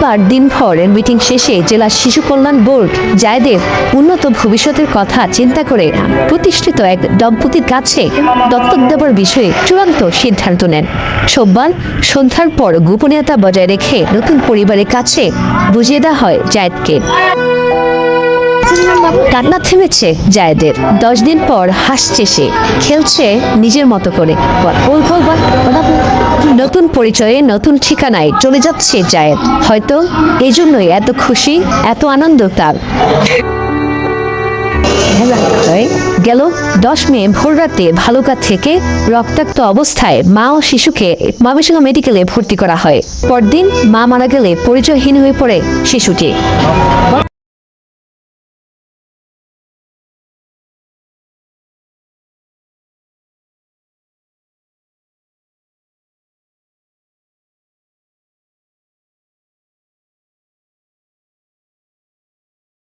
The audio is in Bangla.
বুধবার দিনভর মিটিং শেষে জেলা শিশু কল্যাণ বোর্ড জায়দের উন্নত ভবিষ্যতের কথা চিন্তা করে প্রতিষ্ঠিত এক দম্পতির কাছে দত্তক দেওয়ার বিষয়ে চূড়ান্ত সিদ্ধান্ত নেন। সোমবার সন্ধ্যার পর গোপনীয়তা বজায় রেখে নতুন পরিবারের কাছে বুঝিয়ে দেওয়া হয় জায়দকে। কান্না থেমেছে জায়দের। দশ দিন পর হাসছে সে। খেলছে নিজের মতো করে। নতুন পরিচয়ে, নতুন ঠিকানায় চলে যাচ্ছে জায়েদ। হয়তো এই জন্যই এত খুশি, এত আনন্দ তার। গেল দশ মে ভোর রাতে ভালুকা থেকে রক্তাক্ত অবস্থায় মা ও শিশুকে ময়মনসিংহ মেডিকেলে ভর্তি করা হয়। পরদিন মা মারা গেলে পরিচয়হীন হয়ে পড়ে শিশুটি।